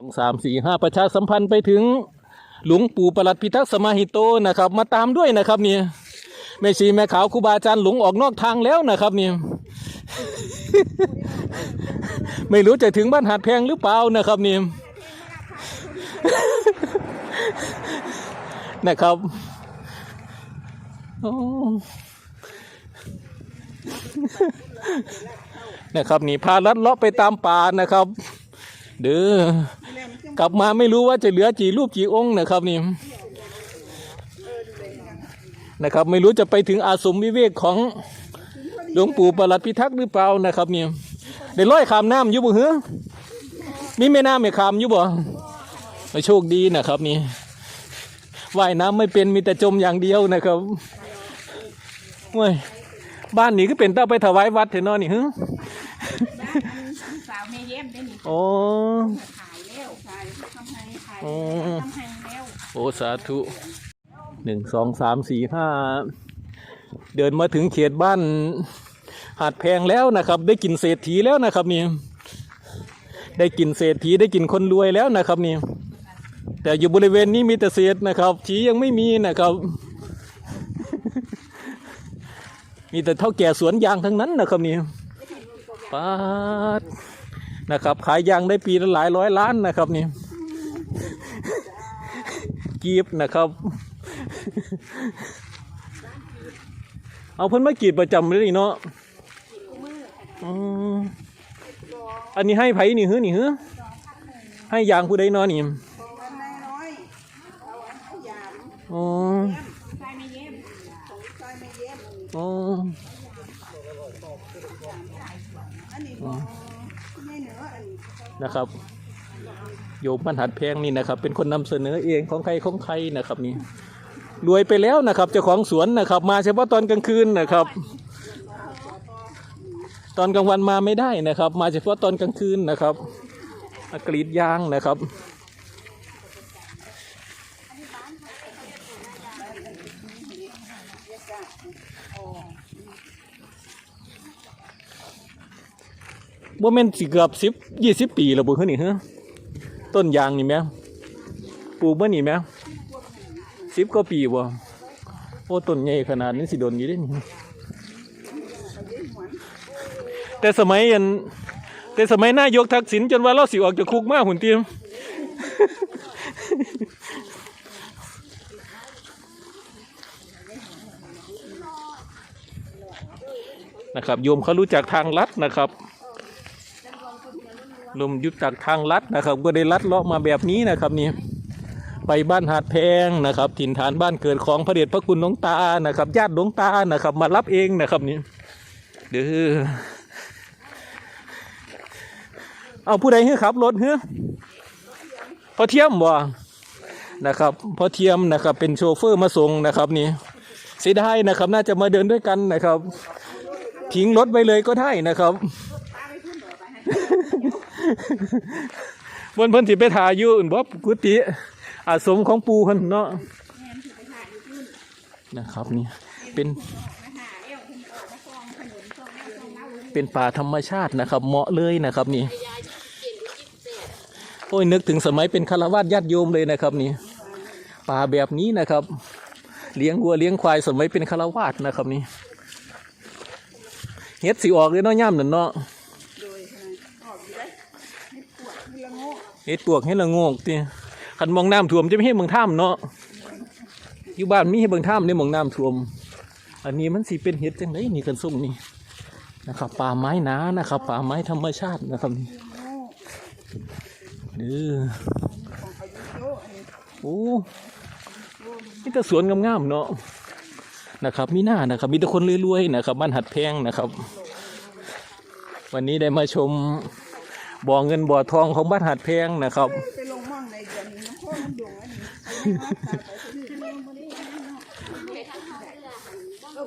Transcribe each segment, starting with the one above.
สองสามสี่ห้าประชาสัมพันธ์ไปถึงหลวงปู่ประหลัดพิทักษ์สมาหิโตนะครับ มาตามด้วยนะครับเนี่ยแม่ชีแม่ขาวครูบาอาจารย์หลงออกนอกทางแล้วนะครับเนี่ยไม่รู้จะถึงบ้านหาดแพงหรือเปล่านะครับเนี่ยนะครับนะครับนี่พาลัดเลาะไปตามป่านะครับ เด้อ กลับมาไม่รู้ว่าจะเหลือกี่รูปกี่องค์นะครับนี่นะครับ ไม่รู้จะไปถึงอาสมวิเวกของหลวงปู่ประหลัดพิทักษ์หรือเปล่านะครับนี่ได้ร้อยขามน้ำอยู่บ่เหรอมีแม่น้ำไม่ขามอยู่บ่ไม่โชคดีนะครับนี่ว่ายน้ำไม่เป็นมีแต่จมอย่างเดียวนะครับเว้ยบ้านนี้ก็เป็นเต้าไปถวายวัดเถอะเนอนี่ฮึสาวแม่เยี่ยมได้นี่โอ้ โอ้ทำให้แล้วโอ้สาธุหนึ่งสองสามสี่ห้าเดินมาถึงเขตบ้าน หาดแพงแล้วนะครับ ได้กินเศรษฐีแล้วนะครับนี่ได้กินเศรษฐีได้กินคนรวยแล้วนะครับนี่แต่อยู่บริเวณนี้มีแต่เศษนะครับถียังไม่มีนะครับ มีแต่เท่าแก่สวนยางทั้งนั้นนะครับนี่ปาดนะครับ ขายยางได้ปีละหลายร้อยล้านนะครับนี่ กีบนะครับ เอาเพิ่นมากรีดประจำเลยนี่เนาะอืมอันนี้ให้ไผนี่หื้อนี่หื้อให้ยางผู้ใดเนาะนี่นายน้อยเอาอันขยามอ๋อชายแม่เยี่ยมของชายแม่เยี่ยมอ๋ออันนี้ของแม่เหนืออันนี้นะครับ โยมบรรหัดแพงนี่นะครับ เป็นคนนำเสนอเองของใครของใครนะครับนี่รวยไปแล้วนะครับเจ้าของสวนนะครับ มาเฉพาะตอนกลางคืนนะครับ ตอนกลางวันมาไม่ได้นะครับ มาเฉพาะตอนกลางคืนนะครับกรีดยางนะครับบ่แม่นสิเกือบสิบยี่สิบปีแล้วบ่คือนี่ฮะ ต้นยางนี่แหม่ปลูกบ่อนี่แหม่สิบกว่าปีบ่โอ้ต้นใหญ่ขนาดนี้สิโดนอยู่ด้นี่แต่สมัยอันแต่สมัยนายกทักษิณจนว่าเราสิออกจากคุกมาหุ่นเตียมนะครับโยมเขารู้จักทางลัดนะครับ ลมยุบจากทางลัดนะครับ ก็ได้ลัดเลาะมาแบบนี้นะครับนี่ไปบ้านหาดแพงนะครับ ถิ่นฐานบ้านเกิดของพระเดชพระคุณหลวงตานะครับญาติหลวงตานะครับ มารับเองนะครับนี่เด้อเอาผู้ใดให้ขับรถเฮ้พอเทียมบ่นะครับพอเทียมนะครับ เป็นโชเฟอร์มาส่งนะครับนี่เสียดายนะครับ น่าจะมาเดินด้วยกันนะครับ ทิ้งรถไปเลยก็ได้นะครับ บนเพิ่นสิไปถ่ายอยู่อื่นบ่กุฏิอาสมของปูเพิ่นเนาะนะครับนี่เป็นเป็นป่าธรรมชาตินะครับ เหมาะเลยนะครับนี่โอ้ยนึกถึงสมัยเป็นคารวาสญาติโยมเลยนะครับนี่ป่าแบบนี้นะครับ เลี้ยงวัวเลี้ยงควายสมัยเป็นคารวาสนะครับนี่เฮ็ดสิออกเลยเนาะย่ำนั่นเนาะ โดยขนาดออกอยู่ได้ไม่ปวดไม่ละโง่ เฮ็ดปวกเฮ็ดละงกติคันมองน้ำท่วมจะไม่ให้เมืองท่ามเนาะอยู่บ้านมีให้เมืองท่ามในมองน้ำท่วม อันนี้มันสิเป็นเห็ดจังไดนี่กันส้มนี่นะครับป่าไม้หนานะครับป่าไม้ธรรมชาตินะครับนี่เด้ออโอันนี้โอ้นี่แต่สวนงามๆเนาะนะครับมีหน้านะครับ มีแต่คนรวยๆนะครับบ้านหัดแพงนะครับ วันนี้ได้มาชม บ่อเงินบ่อทองของบ้านหัดแพงนะครับ ไปลงมั่งในเดือนนี้น้ำพ่อน้ำดงอันนี้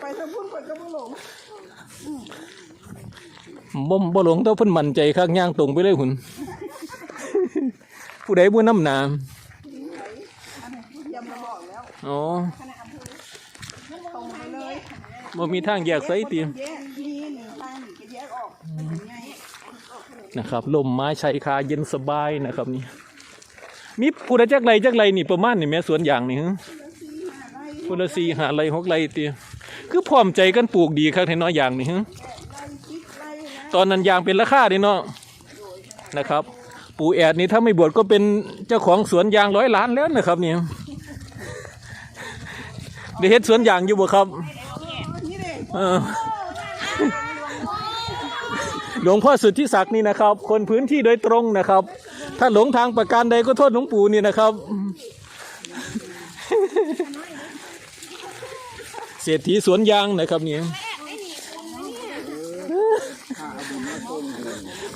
ไปทางพุ่นคนก็บ่หลงบ่บ่หลงต้าเพิ่นมั่นใจข้างย่างตรงไปเลยหุ่นผู้ใดบ่น้ำหนาอันนี้เยี่ยมมาบอกแล้วอ๋อคณะอำเตรงไปเลยบ่มีทางแยกไสติ แยกที่นี่หนึ่งทางหนึ่งก็แยกออกเป็ นะครับลมไม้ชายคาเย็นสบายนะครับนี่มีผู้ใดจักไรจักไรนี่ประมาณนี่แม่สวนยางนี่ฮะสีหาไรคนละสี่หาไรหกไรเตียคือพร้อมใจกันปลูกดีครับให้น้อยอย่างนี่ฮะตอนนั้นยางเป็นราคาเดิเนาะนะครับ ปู่แอดนี่ถ้าไม่บวชก็เป็นเจ้าของสวนยางร้อยล้านแล้วนะครับเนี่ยได้เฮ็ดสวนยางอยู่บ่ครับเออ หลวงพ่อสุทธิศักดิ์นี่นะครับ คนพื้นที่โดยตรงนะครับ ถ้าหลงทางประการใดก็โทษหลวงปู่นี่นะครับ เศรษฐีสวนยางนะครับนี่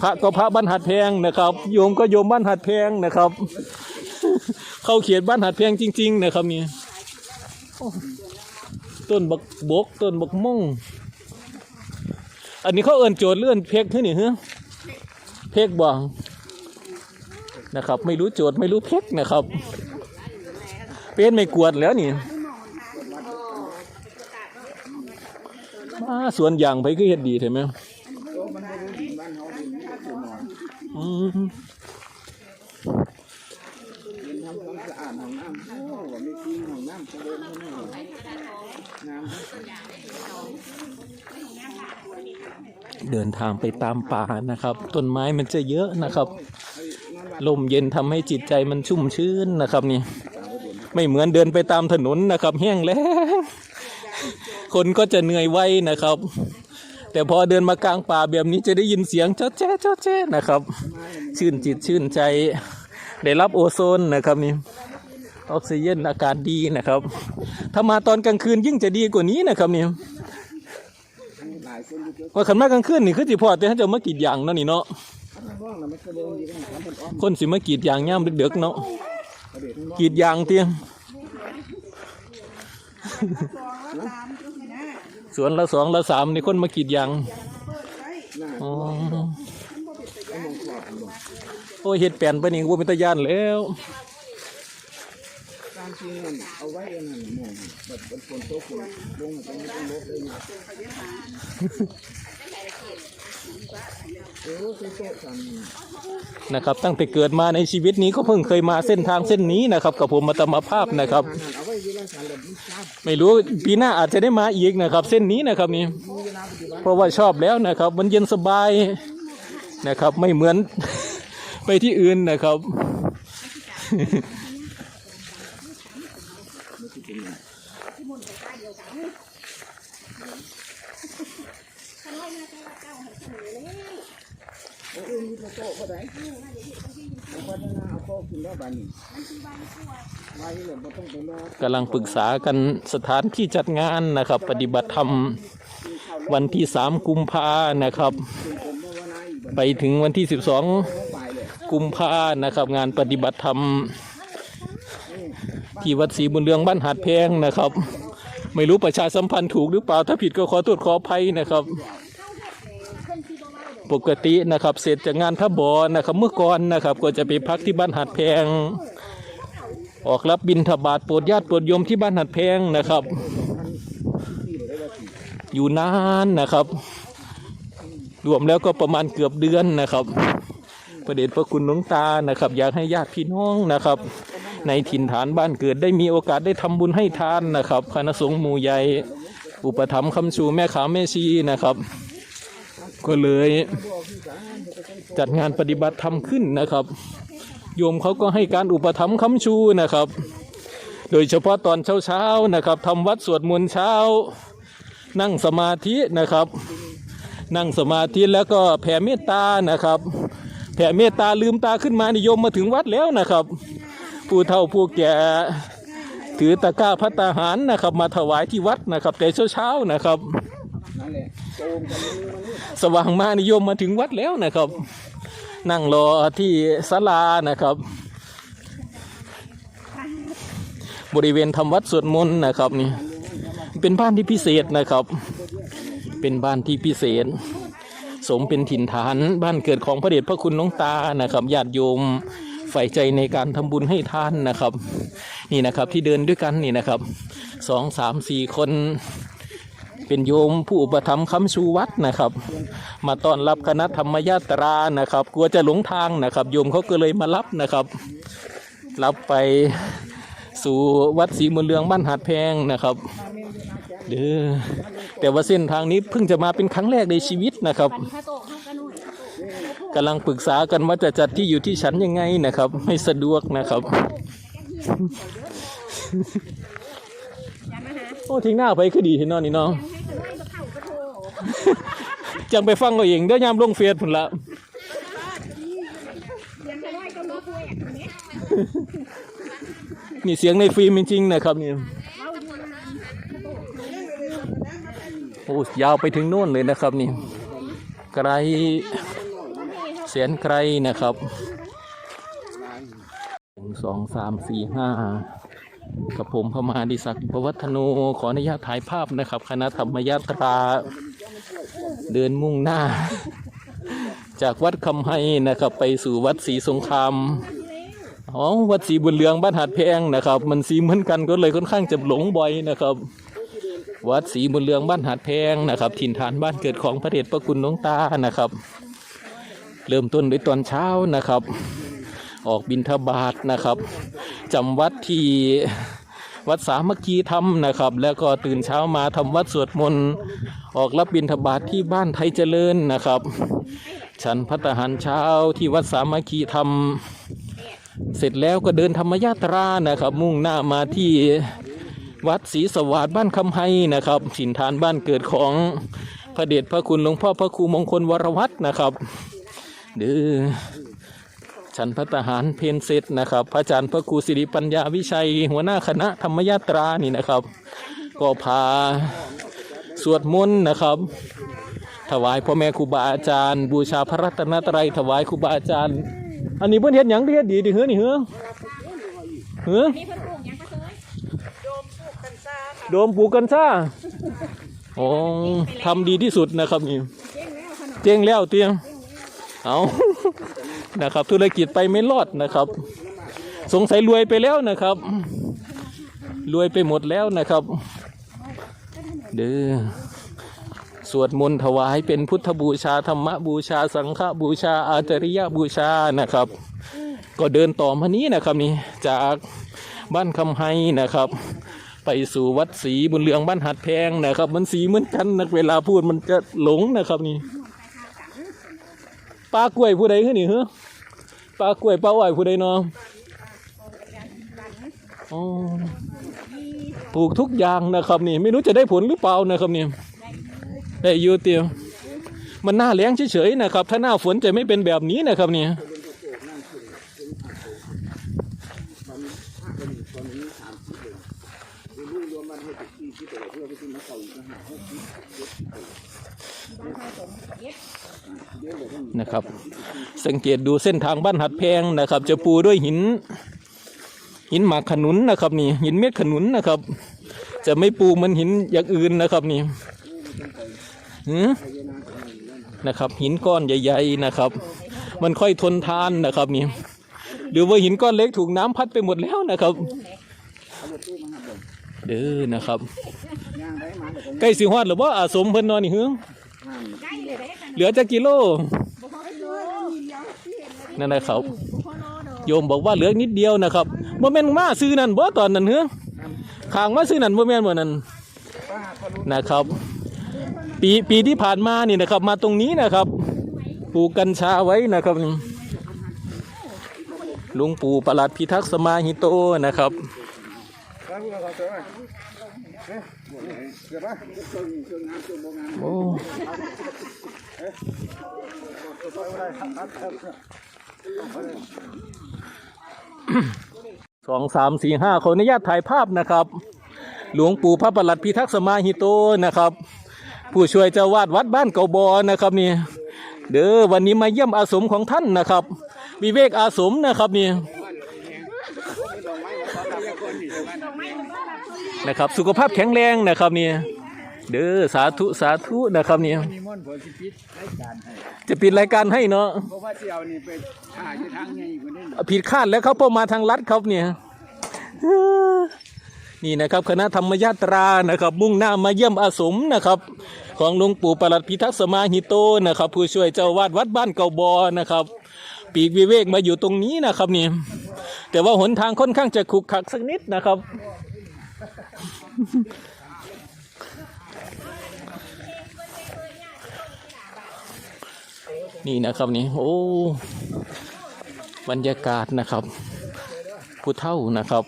พระก็พระบ้านหัดแพงนะครับ โยมก็โยมบ้านหัดแพงนะครับ เข้าเขียนบ้านหัดแพงจริง ๆ นะครับนี่ต้นบักบกต้นบักม่ง อันนี้เขาเอิ้นโจทย์เลื่อนเพกขึ้นนี่เฮ้เพกบ่นะครับ ไม่รู้โจทย์ไม่รู้เพกนะครับ เป็นไม่กวดแล้วนี่มาสวนยางไปคือเห็ดดีใช่ไหมอืม ทำความสะอาดห้องน้ำโอ้ว่าไม่กินห้องน้ำเจริญเท่านั้นน้ำ เดินทางไปตามป่านะครับ ต้นไม้มันจะเยอะนะครับ ลมเย็นทำให้จิตใจมันชุ่มชื้นนะครับนี่ ไม่เหมือนเดินไปตามถนนนะครับ แห้งแล้งคนก็จะเหนื่อยไวนะครับ แต่พอเดินมากลางป่าแบบนี้จะได้ยินเสียงเจ้าแจ้เจ้าแจ้นะครับ ชื่นจิตชื่นใจ ได้รับโอโซนนะครับนี่ออกซิเจนอากาศดีนะครับ ถ้ามาตอนกลางคืนยิ่งจะดีกว่านี้นะครับนี่ายคนอยู่เยอะว่าขันมากลางคืนนี่คือสิพอแต่ถ้าจะมากรีดยางเนาะนี่เนาะข้างบ้างนะมันเจริญดีกันทำเป็นอ้อมคนสิมากรีดยางย่ามดึกๆเนาะประเดี๋ยวทั้งนอกกรีดยางเตียงสองละสามก็ไม่น่าสวนละสองละสามนี่คนมากรีดยางเปิดไว้หน้าอ๋อไอ้มองขอบลงโอ้ยเฮ็ดแปลนไปนี่ว่าเป็นตาย่านแล้วตามจริงมันเอาไว้อันนั้นมองแบบเป็นฝนตกฝนลงมันจะไม่ต้องลบเลยอยู่เออคือโต๊ะสั่นนะครับ ตั้งแต่เกิดมาในชีวิตนี้ก็เพิ่งเคยมาเส้นทางเส้นนี้นะครับ กับผมมาตมภาพนะครับ เอาไว้ที่ละสั่นแบบมันทราบไม่รู้ปีหน้าอาจจะได้มาอีกนะครับ เส้นนี้นะครับนี่มีเวลาปฏิบัติเพราะว่าชอบแล้วนะครับ มันเย็นสบายนะครับ ไม่เหมือน ไปที่อื่นนะครับ เออมีโต๊ะก็ ได้เอาพัฒนาเอาโต๊ะขึ้นแล้วบัดนี้ไว้เลยบ่ต้องไปรอกำลังปรึกษากันสถานที่จัดงานนะครับ ปฏิบัติธรรมวันที่สามกุมภานะครับ ไปถึงวันที่สิบสองกุมภานะครับ งานปฏิบัติธรรมที่วัดศรีบุญเรืองบ้านหาดแพงนะครับ ไม่รู้ประชาสัมพันธ์ถูกหรือเปล่าถ้าผิดก็ขอโทษขออภัยนะครับ ปกตินะครับ เสร็จจากงานพระบอนะครับ เมื่อก่อนนะครับ ก็จะไปพักที่บ้านหาดแพง ออกรับบินทบาทโปรดญาติโปรดโยมที่บ้านหาดแพงนะครับ อยู่นานนะครับ รวมแล้วก็ประมาณเกือบเดือนนะครับ ประเดชพระคุณหลวงตานะครับ อยากให้ญาติพี่น้องนะครับ ในถิ่นฐานบ้านเกิดได้มีโอกาสได้ทำบุญให้ทานนะครับคณะสงฆ์หมู่ใหญ่อุปถัมภ์คำชูแม่ขาแม่ชีนะครับ ก็เลย จัดงานปฏิบัติธรรมขึ้นนะครับ โยมเขาก็ให้การอุปถัมภ์คำชูนะครับ โดยเฉพาะตอนเช้าๆนะครับทำวัดสวดมนต์เช้า นั่งสมาธินะครับ นั่งสมาธิแล้วก็แผ่เมตตานะครับแผ่เมตตาลืมตาขึ้นมานิยมมาถึงวัดแล้วนะครับ ผู้เฒ่าผู้แก่ถือตะกร้าพัตตาหารนะครับ มาถวายที่วัดนะครับแต่เช้าๆนะครับ นั่นแหละโจมกันเลยมันนี่สว่างมานิยมมาถึงวัดแล้วนะครับ นั่งรอที่ศาลานะครับ บริเวณทำวัดสวดมนต์นะครับนี่ เป็นบ้านที่พิเศษนะครับ เป็นบ้านที่พิเศษ สมเป็นถิ่นฐานบ้านเกิดของพระเดชพระคุณหลวงตานะครับญาติโยมใฝ่ใจในการทำบุญให้ท่านนะครับ นี่นะครับที่เดินด้วยกันนี่นะครับสองสามสี่คน เป็นโยมผู้อุปถัมภ์คำชูวัดนะครับ มาต้อนรับคณะธรรมยาตรานะครับ กลัวจะหลงทางนะครับ โยมเขาก็เลยมารับนะครับ รับไปสู่วัดศรีมนเรืองบ้านหาดแพงนะครับเด้อแต่ว่าเส้นทางนี้เพิ่งจะมาเป็นครั้งแรกในชีวิตนะครับถ้าโตข้างกันหน่อยกำลังปรึกษากันว่าจะจัดที่อยู่ที่ฉันยังไงนะครับให้สะดวกนะครับอย่ามาหาโอ้ทิ้งหน้าไปคือดีที่นอนนี่เนาะ จังไปฟังเอาเองเดี๋ยามลงเฟียดพุ่นละนี่เสียงในฟิล์มจริงๆนะครับนี่เราอยู่นานโอ้ยาวไปถึงโน่นเลยนะครับนี่ไกลแสนไกลนะครับหนึ่งสองสามสี่ห้ากับผมพมาดิศักดิ์ประวัฒโนขออนุญาตถ่ายภาพนะครับ คณะธรรมยาตรา เดินมุ่งหน้า จากวัดคำไฮนะครับ ไปสู่วัดศรีสงครามอ๋อวัดศรีบุญเรืองบ้านหาดแพงนะครับ มันสีเหมือนกันก็เลยค่อนข้างจะหลงบ่อยนะครับ วัดศรีบุญเรืองบ้านหาดแพงนะครับ ถิ่นฐานบ้านเกิดของพระเดชพระคุณหลวงตานะครับ เริ่มต้นด้วยตอนเช้านะครับ ออกบิณฑบาตนะครับจำวัดที่ วัดสามัคคีธรรมนะครับ แล้วก็ตื่นเช้ามาทำวัดสวดมนต์ออกรับบิณฑบาตที่บ้านไทยเจริญนะครับ ฉันพัตตาหารเช้าที่วัดสามัคคีธรรม เสร็จแล้วก็เดินธรรมยาตรานะครับ มุ่งหน้ามาที่วัดศรีสวัสดิ์บ้านคำไฮนะครับถิ่นฐานบ้านเกิดของพระเดชพระคุณหลวงพ่อพระครูมงคลวรวัฒน์นะครับเดือ ฉันพระทหารเพนเซตนะครับ พระอาจารย์พระครูสิริปัญญาวิชัย หัวหน้าคณะธรรมยาตรานี่นะครับ ก็พาสวดมนต์นะครับ ถวายพ่อแม่ครูบาอาจารย์ บูชาพระรัตนตรัยถวายครูบาอาจารย์ อันนี้เพิ่อนเฮ็ดหยังเฮ็ดดีดิเฮ้อนี่เฮ้อเฮ้อนี่เพิ่นปลูกยังกระเทยโดมปลูกกันซ่าโอ้ทำดีที่สุดนะครับนี่เจ๊งแล้วเตียงเอา นะครับ ธุรกิจไปไม่รอดนะครับ สงสัยรวยไปแล้วนะครับ รวยไปหมดแล้วนะครับ เด้อสวดมนต์ถวายเป็นพุทธบูชาธรรมบูชาสังฆบูชาอาจริยบูชานะครับ ก็เดินต่อมานี้นะครับนี่จากบ้านคำไฮนะครับ ไปสู่วัดศรีบุญเรืองบ้านหัดแพงนะครับ มันสีเหมือนกันนะเวลาพูดมันจะหลงนะครับนี่ปลากล้วยผู้ใดขึ้นนี่เหรอ ปลากล้วยปลาอ้อยผู้ใดเนาะอ๋อปลูกทุกอย่างนะครับนี่ ไม่รู้จะได้ผลหรือเปล่านะครับนี่ได้อยูเตียวมันหน้าแล้งเฉยๆนะครับ ถ้าหน้าฝนจะไม่เป็นแบบนี้นะครับนี่นะครับ สังเกตดูเส้นทางบ้านหัดแพงนะครับ จะปูด้วยหิน หินหมากขนุนนะครับนี่ หินเม็ดขนุนนะครับ จะไม่ปูเหมันหินอย่างอื่นนะครับนี่นะครับ หินก้อนใหญ่ ๆนะครับ มันค่อยทนทานนะครับนี่หรือว่าหินก้อนเล็กถูกน้ำพัดไปหมดแล้วนะครับ เด้อนะครับใกล้สิฮอดหรือว่าอาสมเพิ่นนอนนี่หือห้ามใกล้เลยเหลือจะกิโลบ่โล นั่นนะครับ โยมบอกว่าเหลือนิดเดียวนะครับบ่แม่นมาซื้อนั่นบ่ตอนนั้นเฮ้อขางมาซื้อนั่นบ่แม่นบ่นั่นป้าเขารู้นะครับ ปีปีที่ผ่านมานี่นะครับ มาตรงนี้นะครับ ปลูกกัญชาไว้นะครับลวงปู่ประหลัดพิทักษ์สมาหิโตนะครับโอ้ สองสามสี่ห้าขออนุญาตถ่ายภาพนะครับ หลวงปู่พระประหลัดพิทักษ์สมาหิโตนะครับ ผู้ช่วยเจ้าวาดวัดบ้านเกาบอนะครับนี่เด้อวันนี้มาเยี่ยมอาสมของท่านนะครับวิเวกอาสมนะครับนี่นะครับ สุขภาพแข็งแรงนะครับนี่ เด้อสาธุสาธุนะครับนี่มีมนต์ผลสิพิษรายการให้จะปิดรายการให้เนาะเพราะว่าเสี่ยวนี่ไปหาอยู่ทางไงอยู่คนนี้ผิดคาดแล้วเขาพอมาทางลัดครับเนี่ยนี่นะครับคณะธรรมยาตรานะครับ มุ่งหน้ามาเยี่ยมอาสมนะครับ ของหลวงปู่ประหลัดพิทักษ์สมาหิโตนะครับ ผู้ช่วยเจ้าวาดวัดบ้านเก่าบอนะครับ ปีกวิเวกมาอยู่ตรงนี้นะครับนี่แต่ว่าหนทางค่อนข้างจะขรุกขรักสักนิดนะครับ นี่นะครับนี่โอ้บรรยากาศนะครับ ผู้เท่านะครับ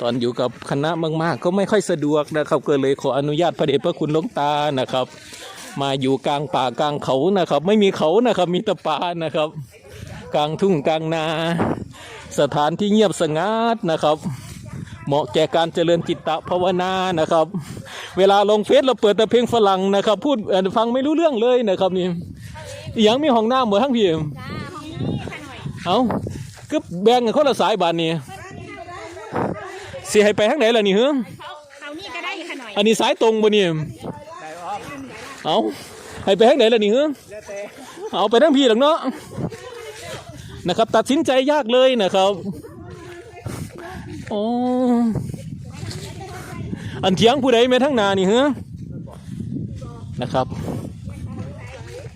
ตอนอยู่กับคณะมาก ๆ ก็ไม่ค่อยสะดวกนะครับ ก็เลยขออนุญาตพระเดชพระคุณหลวงตานะครับ มาอยู่กลางป่ากลางเขานะครับ ไม่มีเขานะครับมีแต่ป่านะครับ กลางทุ่งกลางนา สถานที่เงียบสงัดนะครับ เหมาะแก่การเจริญจิตตภาวนานะครับ เวลาลงเฟซเราเปิดแต่เพลงฝรั่งนะครับ พูดฟังไม่รู้เรื่องเลยนะครับนี่ อหยังมีห้องน้ำเหมือนทั้งพี่จ้าห้องนี้ค่ะหน่อยเอาก็แบ่งกันคนละสายบานนี่สิให้ไปทางไหนล่ะนี่เฮ้เขาเขานี่ก็ได้ค่ะหน่อยอันนี้สายตรงบ่นี่เอาให้ไปทางไหนล่ะนี่เฮ้เอาไปทางพี่หรอกเนาะนะครับ ตัดสินใจยากเลยนะครับโอ้อันเถียงผู้ใดแม่ทั้งหนานี่เฮ้นะครับ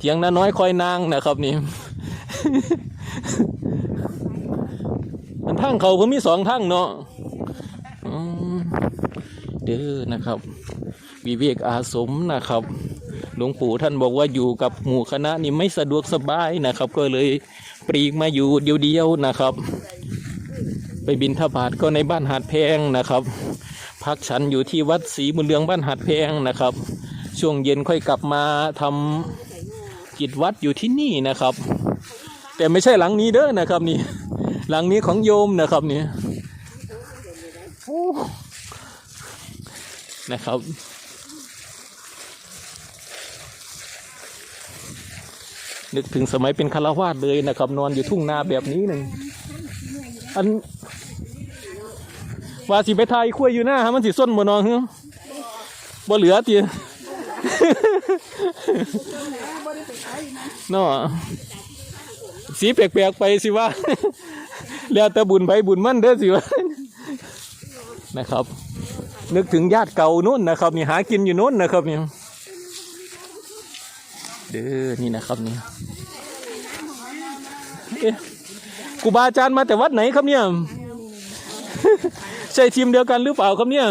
เถียงน้าน้อยคอยนางนะครับนี่ มันทั้งเขาก็มีสองทั้งเนาะเด้อนะครับ วิเวกอาสมนะครับหลวงปู่ท่านบอกว่าอยู่กับหมู่คณะนี่ไม่สะดวกสบายนะครับ ก็เลยปรีกมาอยู่เดียวๆนะครับ ไปบินทบาทก็ในบ้านหาดแพงนะครับพักฉันอยู่ที่วัดศรีมุญเรืองบ้านหาดแพงนะครับ ช่วงเย็นค่อยกลับมาทำ กิจวัดอยู่ที่นี่นะครับ แต่ไม่ใช่หลังนี้เด้อนะครับนี่ หลังนี้ของโยมนะครับนี่นะครับ นึกถึงสมัยเป็นคารวาสเลยนะครับ นอนอยู่ทุ่งนาแบบนี้หนึ่งอันว่าสิไปทยคุ้ยอยู่หน้าฮะมันสิส้นบ่นอนเฮ้อบ่เหลือตี เนาะสีแปลกๆไปสิว่าแล้วแต่บุญไปบุญมั่นเด้อสิว่านะครับ นึกถึงญาติเก่านู่นนะครับนี่หากินอยู่นู่นนะครับนี่เด้อนี่นะครับนี่เอ๊ะครูบาอาจารย์มาแต่วัดไหนครับเนี่ยใช่ทีมเดียวกันหรือเปล่าครับเนี่ย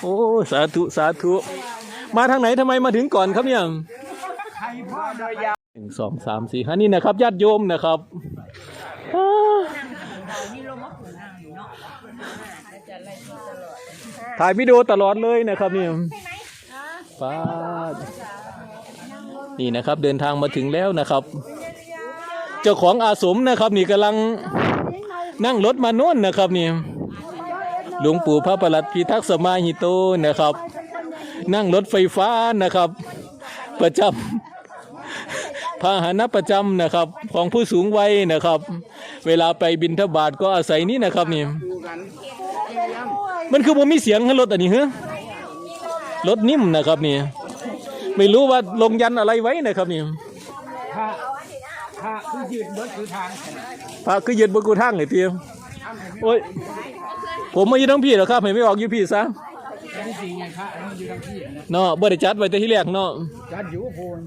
โอ้ สาธุ สาธุ มาทางไหนทำไมมาถึงก่อนครับเนี่ยหนึ่งสองสามสี่ห้านี่นะครับญาติโยมนะครับถ่ายวิดีโอตลอดเลยนะครับนี่ป้านี่นะครับเดินทางมาถึงแล้วนะครับ เจ้าของอาสมนะครับ นี่กำลังนั่งรถมาโน่นนะครับนี่หลวงปู่พระประหลัดพิทักษ์สมาหิโตนะครับ นั่งรถไฟฟ้านะครับ ประจำพาหนะประจำนะครับ ของผู้สูงวัยนะครับ เวลาไปบินทบาทก็อาศัยนี่นะครับนี่มันคือผมมีเสียงให้รถอันนี้เหรอรถนิ่มนะครับนี่ไม่รู้ว่าลงยันอะไรไว้นะครับนี่ถ้าถ้าคือยืดเบิดคือทางพระคือยืนบนกูทางเลยเพียงโอ้ยผมมาอยู่ทั้งพี่หรอครับเห็นไม่ออกอยู่พี่ซะ ที่จริงไงพระอันนี้อยู่ทางที่นะเนาะบ่ได้จัดไว้แต่ที่แรกเนาะ จัดอยู่โพน